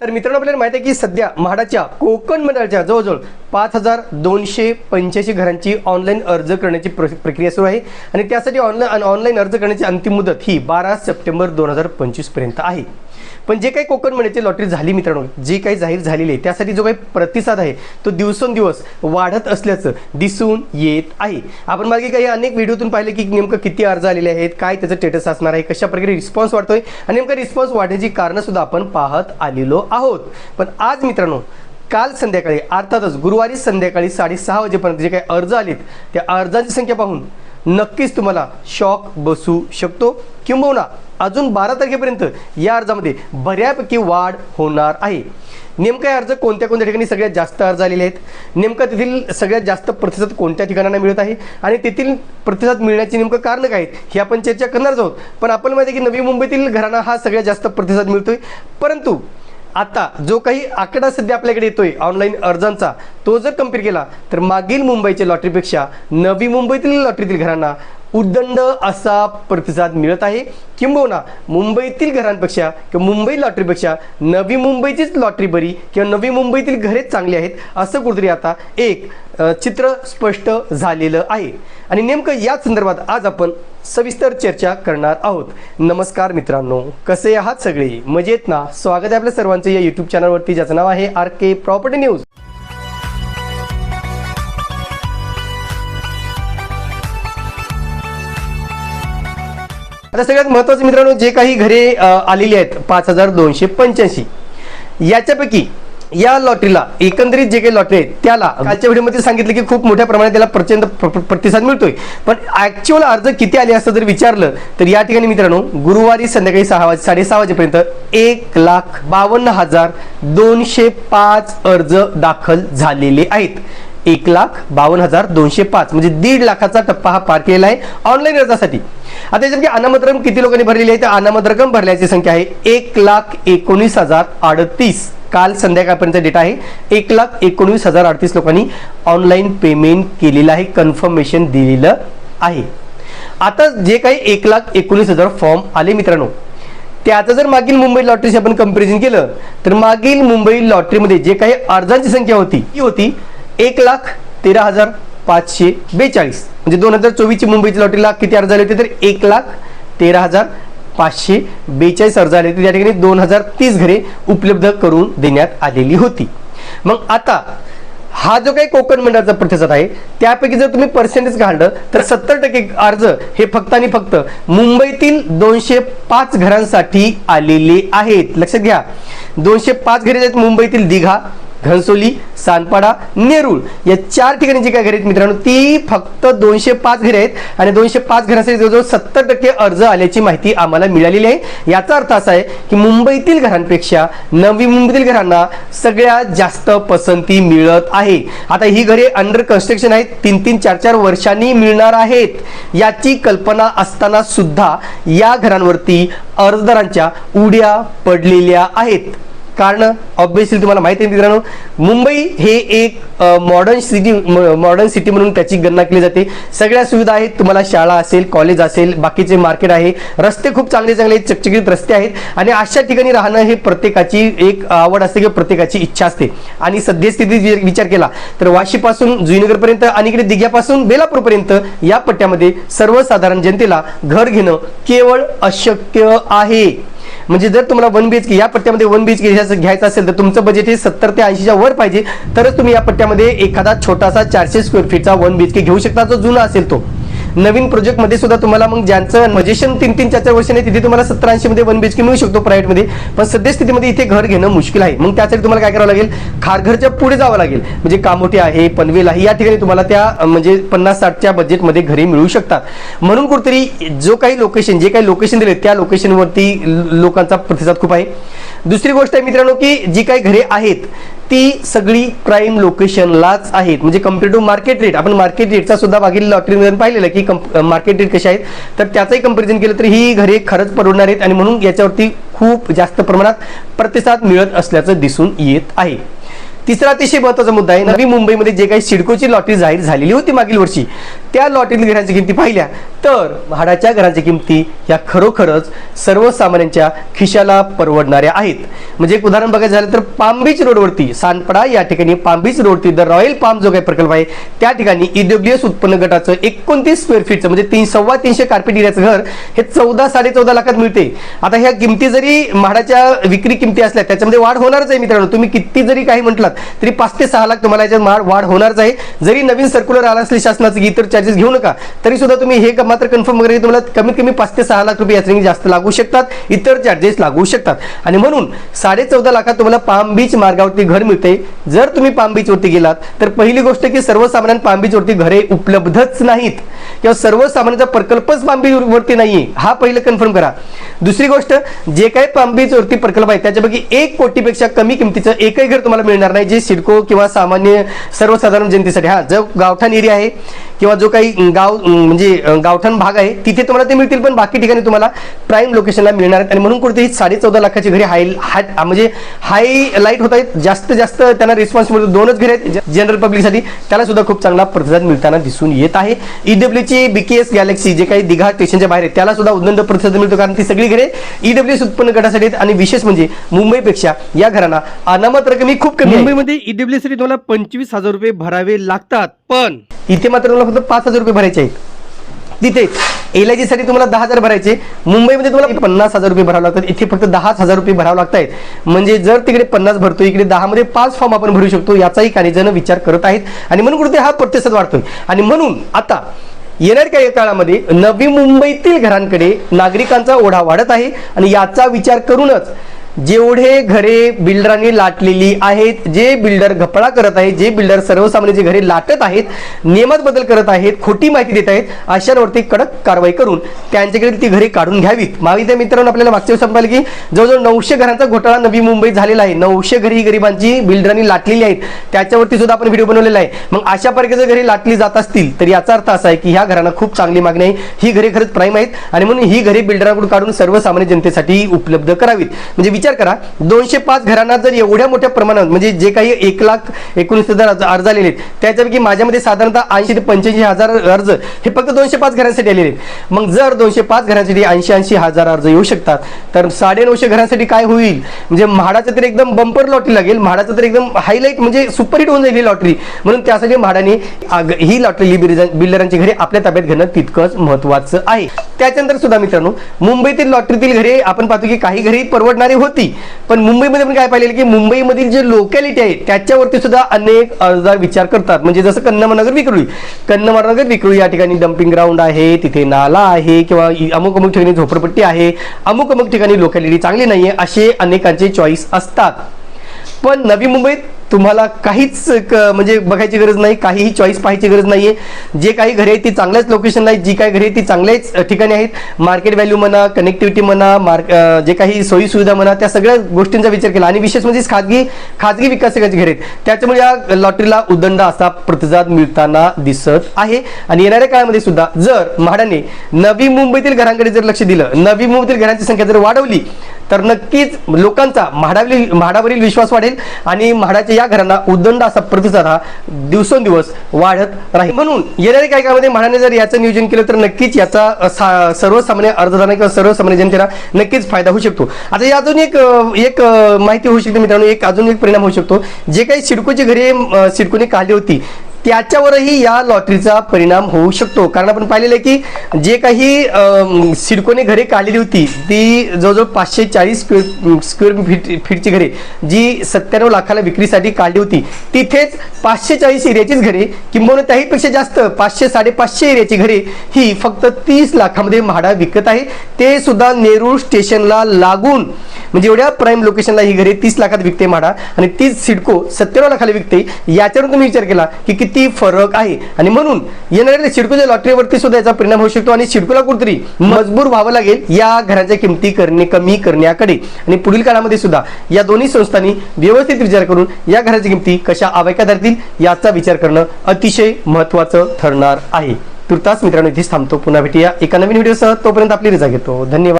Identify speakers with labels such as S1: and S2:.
S1: तर मित्रांनो आपल्याला माहिती आहे की सध्या म्हाडाच्या कोकण मंडळाच्या जवळजवळ पाच हजार दोनशे पंच्याऐंशी घरांची ऑनलाईन अर्ज करण्याची प्र प्रक्रिया सुरू आहे. आणि त्यासाठी ऑनलाईन ऑनलाईन अर्ज करण्याची अंतिम मुदत ही बारा सप्टेंबर दोन हजार पंचवीसपर्यंत आहे. पण जे काही कोकण मंडळाची लॉटरी झाली मित्रांनो जी काही जाहीर झालेली आहे त्यासाठी जो काही प्रतिसाद आहे तो दिवसेंदिवस वाढत असल्याचं दिसून येत आहे. आपण मागे काही अनेक व्हिडिओतून पाहिले की नेमकं किती अर्ज आलेले आहेत काय त्याचं स्टेटस असणार आहे कशा प्रकारे रिस्पॉन्स वाढतोय आणि नेमका रिस्पॉन्स वाढण्याची कारणं सुद्धा आपण पाहत आलेलो आहोत. पण आज मित्रांनो काल संध्याकाळी अर्थातच गुरुवारी संध्याकाळी साडेसहा वाजेपर्यंत जे काही अर्ज आलेत त्या अर्जांची संख्या पाहून नक्कीच तुम्हाला शॉक बसू शकतो किंबहुना अजून बारा तारखेपर्यंत या अर्जामध्ये बऱ्यापैकी वाढ होणार आहे. नेमका अर्ज कोणत्या कोणत्या ठिकाणी सगळ्यात जास्त अर्ज आलेले आहेत? नेमकं तेथील सगळ्यात जास्त प्रतिसाद कोणत्या ठिकाणांना मिळत आहे? आणि तेथील प्रतिसाद मिळण्याची नेमकं कारण काय आहेत हे आपण चर्चा करणारच आहोत. पण आपण माहिती आहे की नवी मुंबईतील घराणा हा सगळ्यात जास्त प्रतिसाद मिळतोय. परंतु आता जो काही आकडा सध्या आपल्याकडे येतोय ऑनलाईन अर्जांचा तो जर कंपेअर केला तर मागील मुंबईच्या लॉटरीपेक्षा नवी मुंबईतील लॉटरीतील घरांना उद्दंड असा प्रतिसाद मिळत आहे. किंबहुना मुंबईतील घरांपेक्षा किंवा मुंबई लॉटरीपेक्षा नवी मुंबईचीच लॉटरी बरी किंवा नवी मुंबईतील घरेच चांगली आहेत असं कुठेतरी आता एक चित्र स्पष्ट झालेलं आहे. आणि नेमकं याच संदर्भात आज आपण सविस्तर चर्चा करणार आहोत. नमस्कार मित्रांनो कसे आहात सगळे? मजेत ना? स्वागत आहे आपल्या सर्वांचं या युट्यूब चॅनलवरती ज्याचं नाव आहे आर के प्रॉपर्टी न्यूज. आता सगळ्यात महत्वाचं मित्रांनो जे काही घरे आलेली आहेत पाच हजार दोनशे पंच्याऐंशी. याच्यापैकी या लॉटरीला एकंदरीत जे काही लॉटरी आहेत त्याला कालच्या व्हिडिओमध्ये सांगितलं की खूप मोठ्या प्रमाणात त्याला प्रचंड प्र- प्रतिसाद मिळतोय. पण ऍक्च्युअल अर्ज किती आले असं जर विचारलं तर या ठिकाणी मित्रांनो गुरुवारी संध्याकाळी सहा वाजे साडेसहा वाजेपर्यंत एक लाख बावन्न हजार दोनशे पाच अर्ज दाखल झालेले आहेत. एक लाख बावन्न हजार दोनशे पाच म्हणजे दीड लाखाचा टप्पा हा पार केलेला आहे ऑनलाईन अर्जासाठी. आता याच्यापैकी अनामत रक्कम किती लोकांनी भरलेली आहे? तर अनामत रक्कम भरल्याची संख्या आहे एक लाख एकोणीस हजार अडतीस. काल संध्याकाळपर्यंत डेटा आहे एक लाख एकोणीस हजार अडतीस लोकांनी ऑनलाईन पेमेंट केलेलं आहे कन्फर्मेशन दिलेलं आहे. आता जे काही एक लाख एकोणीस हजार फॉर्म आले मित्रांनो त्याचं जर मागील मुंबई लॉटरीशी आपण कंपॅरिझन केलं तर मागील मुंबई लॉटरीमध्ये जे काही अर्जांची संख्या होती ती होती एक लाख तेरा हजार पाचशे बेचाळीस. म्हणजे दोन हजार चोवीसची मुंबईची लॉटरीला किती अर्ज आले होते तर एक लाख तेरा हजार पाचशे बेचाळीस अर्ज आले होते. त्या ठिकाणी दोन हजार तीस घरे उपलब्ध करून देण्यात आलेली होती. मग आता हा जो काही कोकण मंडळाचा प्रतिसाद आहे त्यापैकी जर तुम्ही पर्सेंटेज काढलं तर सत्तर टक्के अर्ज हे फक्त आणि फक्त मुंबईतील दोनशे पाच घरांसाठी आलेले आहेत. लक्षात घ्या. दोनशे पाच घरे आहेत मुंबईतील दिघा घनसोली सानपाडा नेरूळ या चार ठिकाणी जी काय घरे आहेत मित्रांनो ती फक्त दोनशे पाच घरे आहेत आणि दोनशे पाच घरासाठी जवळजवळ सत्तर टक्के अर्ज आल्याची माहिती आम्हाला मिळालेली आहे. याचा अर्थ असा आहे की मुंबईतील घरांपेक्षा नवी मुंबईतील घरांना सगळ्यात जास्त पसंती मिळत आहे. आता ही घरे अंडर कन्स्ट्रक्शन आहेत. तीन तीन चार चार वर्षांनी मिळणार आहेत. याची कल्पना असताना सुद्धा या घरांवरती अर्जदारांच्या उड्या पडलेल्या आहेत. कारण ऑब्विसली तुम्हाला माहिती आहे मित्रांनो मुंबई हे एक मॉडर्न सिटी मॉडर्न सिटी म्हणून त्याची गणना केली जाते. सगळ्या सुविधा आहेत तुम्हाला शाळा असेल कॉलेज असेल बाकीचे मार्केट आहे. रस्ते खूप चांगले चांगले आहेत, चकचकीत रस्ते आहेत. आणि अशा ठिकाणी राहणं हे प्रत्येकाची एक आवड असते किंवा प्रत्येकाची इच्छा असते. आणि सद्यस्थितीत विचार केला तर वाशीपासून जुईनगरपर्यंत आणि इकडे दिघ्यापासून बेलापूरपर्यंत या पट्ट्यामध्ये सर्वसाधारण जनतेला घर घेणं केवळ अशक्य आहे. म्हणजे जर तुम्हाला वन बीएचके या पट्ट्यामध्ये वन बीएचके घ्यायचं असेल तर तुमचं बजेट हे सत्तर ते ऐंशीच्या वर पाहिजे. तरच तुम्ही या पट्ट्यामध्ये एखादा छोटासा चारशे स्क्वेअर फीटचा वन बीएचके घेऊ शकता जो जुना असेल तो. नवीन प्रोजेक्टमध्ये सुद्धा तुम्हाला मग ज्यांचं मजेशन तीन तीन चार चार वर्षाने तिथे तुम्हाला सत्तर ऐंशी मध्ये वन बीएचके मिळू शकतो प्रायव्हेटमध्ये. पण सध्या स्थितीमध्ये इथे घर घेणं मुश्किल आहे. मग त्यासाठी तुम्हाला काय करावं लागेल? खारघरच्या पुढे जावं लागेल. म्हणजे कामोटी आहे पनवेल आहे या ठिकाणी तुम्हाला त्या म्हणजे पन्नास साठच्या बजेटमध्ये घरे मिळू शकतात. म्हणून कुठेतरी जो काही लोकेशन जे काही लोकेशन दिले त्या लोकेशनवरती लोकांचा प्रतिसाद खूप आहे. दुसरी गोष्ट आहे मित्रांनो की जी काही घरे आहेत ती सगळी प्राईम लोकेशनलाच आहेत. म्हणजे कंपेअर टू मार्केट रेट आपण मार्केट रेटचा सुद्धा मागील लॉटरीमध्ये पाहिलेलं की मार्केट रेट कसे आहेत तर त्याचंही कंपॅरिझन केलं तर ही घरे खरंच परवडणार आहेत आणि म्हणून याच्यावरती खूप जास्त प्रमाणात प्रतिसाद मिळत असल्याचं दिसून येत आहे. तिसरा अतिशय महत्त्वाचा मुद्दा आहे. नवी मुंबईमध्ये जे काही सिडकोची लॉटरी जाहीर झालेली होती मागील वर्षी त्या लॉटरीतील घरांच्या किमती पाहिल्या. तर म्हाडाच्या घरांच्या किमती या खरोखरच सर्वसामान्यांच्या खिशाला परवडणाऱ्या आहेत. म्हणजे एक उदाहरण बघायचं झालं तर पामबीच रोडवरती सानपडा या ठिकाणी पामबीच रोडवरती द रॉयल पाम जो काही प्रकल्प आहे त्या ठिकाणी ईडब्ल्यू उत्पन्न गटाचं एकोणतीस स्क्वेअर फीटचं म्हणजे तीन सव्वा तीनशे कार्पेट एरियाचं घर हे चौदा साडे चौदा लाखात मिळते. आता ह्या किमती जरी म्हाडाच्या विक्री किमती असल्या त्याच्यामध्ये वाढ होणारच आहे मित्रांनो. तुम्ही किती जरी काही म्हटलात तरी पाच ते सहा लाख तुम्हाला याच्यात वाढ होणारच आहे. जरी नवीन सर्क्युलर आला असले शासनाचं इतर चार्जेस घेऊ नका तरी सुद्धा तुम्ही हे मात्र कन्फर्म वगैरे तुम्हाला कमीत कमी पाच ते सहा लाख रुपये यात्रेने जास्त लागू शकतात इतर चार्जेस लागू शकतात. आणि म्हणून साडे चौदा लाखात तुम्हाला पाम बीच मार्गावरती घर मिळते जर तुम्ही पाम बीच वरती गेलात तर पहिली गोष्ट की सर्वसामान्य पाम बीच वरती घरे उपलब्धच नाहीत. किंवा सर्वसामान्यांचा प्रकल्पच पाम बीच वरती नाहीये हा पहिलं कन्फर्म करा. दुसरी गोष्ट जे काही पाम बीच वरती प्रकल्प आहे त्याच्यापैकी एक कोटीपेक्षा कमी किमतीचं एकही घर तुम्हाला मिळणार नाही. जे सिडको किंवा सामान्य सर्वसाधारण जनतेसाठी हा जो गावठाण एरिया आहे किंवा जो काही गाव म्हणजे गावठाण भाग आहे तिथे तुम्हाला ते मिळतील पण बाकी ठिकाणी तुम्हाला प्राईम लोकेशनला मिळणार आहेत. आणि म्हणून कुठे साडे चौदा लाखाची घरी हाय हाय म्हणजे हाय लाइट होत आहेत. जास्त जास्त त्यांना रिस्पॉन्स मिळतो दोनच घरे आहेत. जनरल पब्लिकसाठी त्याला सुद्धा खूप चांगला प्रतिसाद मिळताना दिसून येत आहे. ईडब्ल्यूची बीकेएस गॅलेक्सी जे काही दिघा स्टेशनच्या बाहेर आहे त्याला सुद्धा उदंड प्रतिसाद मिळतो. कारण ती सगळी घरे ईडब्ल्यूएस उत्पन्न गटासाठी आहेत. आणि विशेष म्हणजे मुंबईपेक्षा या घरांना अनामत रकमी खूप कमी मुंबईमध्ये ईडब्ल्यू साठी तुम्हाला पंचवीस हजार रुपये भरावे लागतात पण इथे मात्र तुम्हाला फक्त पाच हजार रुपये भरायचे आहेत. तिथे एल आयसाठी तुम्हाला दहा हजार भरायचे मुंबईमध्ये तुम्हाला पन्नास हजार रुपये भरावे लागतात. इथे फक्त दहाच हजार रुपये भरावे लागत आहेत म्हणजे जर तिकडे पन्नास भरतो इकडे दहा मध्ये पाच फॉर्म आपण भरू शकतो याचाही काही जण विचार करत आहेत. आणि म्हणून कुठे हा प्रतिसाद वाढतोय. आणि म्हणून आता येणाऱ्या काही काळामध्ये नवी मुंबईतील घरांकडे नागरिकांचा ओढा वाढत आहे. आणि याचा विचार करूनच जेवढे घरे बिल्डरांनी लाटलेली आहेत जे बिल्डर घपळा करत आहेत जे बिल्डर सर्वसामान्यांची घरे लाटत आहेत नियमात बदल करत आहेत खोटी माहिती देत आहेत अशांवरती कडक कारवाई करून त्यांच्याकडे ती घरे काढून घ्यावीत. महाविद्या मित्रांनो आपल्याला मागच्या वेळेस संपायला की जवळजवळ नऊशे घरांचा घोटाळा नवी मुंबईत झालेला आहे. नऊशे घरी गरिबांची बिल्डरांनी लाटलेली आहेत. त्याच्यावरती सुद्धा आपण व्हिडिओ बनवलेला आहे. मग अशा प्रकारचे घरे लाटली जात असतील तर याचा अर्थ असा आहे की ह्या घरांना खूप चांगली मागणी आहे. ही घरे खरंच प्राईम आहेत आणि म्हणून ही घरे बिल्डरांकडून काढून सर्वसामान्य जनतेसाठी उपलब्ध करावीत. म्हणजे विचार करा दोनशे पाच घरांना जर एवढ्या मोठ्या प्रमाणात म्हणजे जे काही एक लाख एकोणीस हजार अर्ज- आलेले आहेत त्याच्यापैकी माझ्यामध्ये साधारणतः ऐंशी ते पंच्याऐंशी हजार अर्ज हे फक्त दोनशे पाच घरांसाठी आलेले आहेत. मग जर दोनशे पाच घरांसाठी ऐंशी ऐंशी हजार अर्ज येऊ शकतात तर साडे नऊशे घरांसाठी काय होईल? म्हणजे म्हाडाचं तर एकदम बंपर लॉटरी लागेल म्हाडाचं तर एकदम हायलाईट म्हणजे सुपरहिट होऊन जाईल ही लॉटरी म्हणून त्यासाठी म्हाडाने ही लॉटरी बिल्डरांची घरे आपल्या ताब्यात घेणं तितकंच महत्वाचं आहे. त्याच्यानंतर सुद्धा मित्रांनो मुंबईतील लॉटरीतील घरे आपण पाहतो की काही घरे परवडणारी होती. पण मुंबईमध्ये पण काय पाहिलेलं की मुंबईमधील जे लोकॅलिटी आहे त्याच्यावरती सुद्धा अनेक अर्जदार विचार करतात. म्हणजे जसं कन्नमनगर विक्रोळी. कन्नमनगर विक्रोळी या ठिकाणी डम्पिंग ग्राउंड आहे तिथे नाला आहे किंवा अमुक अमुक ठिकाणी झोपडपट्टी आहे अमुक अमुक ठिकाणी लोकॅलिटी चांगली नाहीये असे अनेकांचे चॉईस असतात. पण नवी मुंबईत तुम्हाला काहीच क- म्हणजे बघायची गरज नाही काहीही चॉईस पाहायची गरज नाहीये. जे काही घरे आहेत ती चांगल्याच लोकेशनला आहेत जी काही घरे आहेत ती चांगल्याच ठिकाणी आहेत. मार्केट व्हॅल्यू म्हणा कनेक्टिव्हिटी म्हणा मार्क जे काही सोयी सुविधा म्हणा त्या सगळ्या गोष्टींचा विचार केला. आणि विशेष म्हणजे खाजगी खाजगी विकासकाची घरे आहेत. त्याच्यामुळे या लॉटरीला उदंड असा प्रतिसाद मिळताना दिसत आहे. आणि येणाऱ्या काळामध्ये सुद्धा जर म्हाडाने नवी मुंबईतील घरांकडे जर लक्ष दिलं नवी मुंबईतील घरांची संख्या जर वाढवली तर नक्कीच लोकांचा म्हाडावरील म्हाडावरील विश्वास वाढेल आणि म्हाडाच्या या घरांना उदंड असा प्रतिसाद हा दिवसेंदिवस वाढत राहील. म्हणून येणाऱ्या काही काळामध्ये म्हाडाने जर याचं नियोजन केलं तर नक्कीच याचा सर्वसामान्य अर्जदारांना किंवा सर्वसामान्य जनतेला नक्कीच फायदा होऊ शकतो. आता या अजून एक एक माहिती होऊ शकते मित्रांनो एक अजून एक परिणाम होऊ शकतो. जे काही सिडकोची घरे सिडकोने काढली होती त्याच्यावरही या लॉटरीचा परिणाम होऊ शकतो. कारण आपण पाहिलेलं आहे की जे काही सिडकोने घरे काढलेली होती ती जवळजवळ पाचशे चाळीस स्क्वेअर स्क्वेअर फीट फीटची घरे जी सत्त्याण्णव लाखाला विक्रीसाठी काढली होती तिथेच पाचशे चाळीस एरियाचीच घरे किंबहुना त्याहीपेक्षा जास्त पाचशे साडेपाचशे एरियाची घरे ही फक्त तीस लाखामध्ये म्हाडा विकत आहे. ते सुद्धा नेरूळ स्टेशनला लागून म्हणजे एवढ्या प्राईम लोकेशनला ही घरे तीस लाखात विकते म्हाडा. आणि तीच सिडको सत्त्याण्णव लाखाला विकते याच्यावरून तुम्ही विचार केला की किती फरक आहे? आणि म्हणून येणाऱ्या शिडकोच्या लॉटरीवरती सुद्धा याचा परिणाम होऊ शकतो आणि सिडकोला कुठतरी मजबूर व्हावं लागेल या घराच्या किमती करणे कमी करण्याकडे. आणि पुढील काळामध्ये सुद्धा या दोन्ही संस्थांनी व्यवस्थित विचार करून या घराच्या किमती कशा आवाक्या धरतील याचा विचार करणं अतिशय महत्वाचं ठरणार आहे. तुर्तास मित्रांनो इथेच थांबतो. पुन्हा भेटूया एका नवीन व्हिडिओसह. तोपर्यंत आपली रजा घेतो. धन्यवाद.